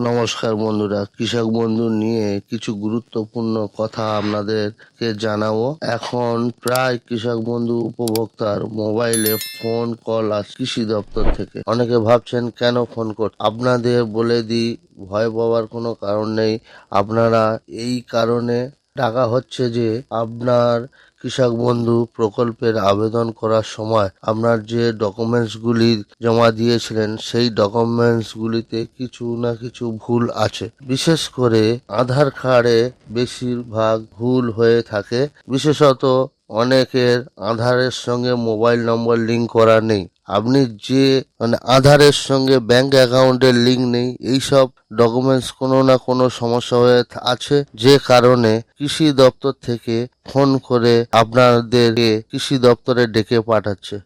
নমস্কার বন্ধুরা, কৃষক বন্ধু নিয়ে কিছু গুরুত্বপূর্ণ কথা আপনাদেরকে জানাব। এখন প্রায় কৃষক বন্ধু উপভোক্তার মোবাইলে ফোন কল আসে কৃষি দপ্তর থেকে। অনেকে ভাবছেন, কেন ফোন কর? আপনাদের বলে দিই, ভয় পাওয়ার কোনো কারণ নেই। আপনারা এই কারণে টাকা হচ্ছে যে, আপনার কৃষক বন্ধু প্রকল্পের আবেদন করার সময় আপনার যে ডকুমেন্টসগুলি জমা দিয়েছিলেন, সেই ডকুমেন্টসগুলিতে কিছু না কিছু ভুল আছে। বিশেষ করে আধার কার্ডে বেশিরভাগ ভুল হয়ে থাকে। বিশেষত অনেকের আধারের সঙ্গে মোবাইল নম্বর লিঙ্ক করা নেই। আপনি যে মানে আধারের সঙ্গে ব্যাংক অ্যাকাউন্টের লিঙ্ক নেই, এইসব ডকুমেন্টস কোনো না কোনো সমস্যা হয়ে আছে। যে কারণে কৃষি দপ্তর থেকে ফোন করে আপনাদেরকে কৃষি দপ্তরে ডেকে পাঠাচ্ছে।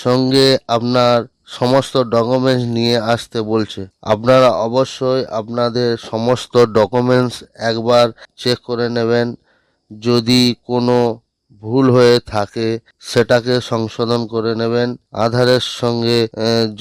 সঙ্গে আপনার সমস্ত ডকুমেন্টস নিয়ে আসতে বলছে। আপনারা অবশ্যই আপনাদের সমস্ত ডকুমেন্টস একবার চেক করে নেবেন। যদি কোনো ভুল হয়ে থাকে, সেটাকে সংশোধন করে নেবেন। আধারের সঙ্গে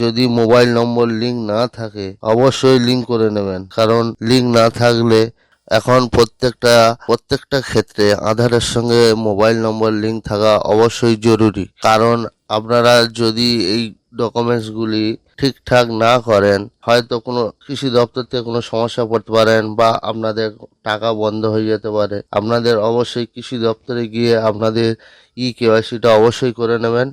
যদি মোবাইল নম্বর লিঙ্ক না থাকে, অবশ্যই লিঙ্ক করে নেবেন। কারণ লিঙ্ক না থাকলে এখন প্রত্যেকটা প্রত্যেকটা ক্ষেত্রে আধারের সঙ্গে মোবাইল নম্বর লিঙ্ক থাকা অবশ্যই জরুরি। কারণ আপনারা যদি এই ডকুমেন্টসগুলি ঠিকঠাক না করেন, হয়তো কোনো কৃষি দপ্তর থেকে কোনো সমস্যা পড়তে পারেন বা আপনাদের টাকা বন্ধ হয়ে যেতে পারে। আপনাদের অবশ্যই কৃষি দপ্তরে গিয়ে আপনাদের ই কেওয়াইসিটা অবশ্যই করে নেবেন।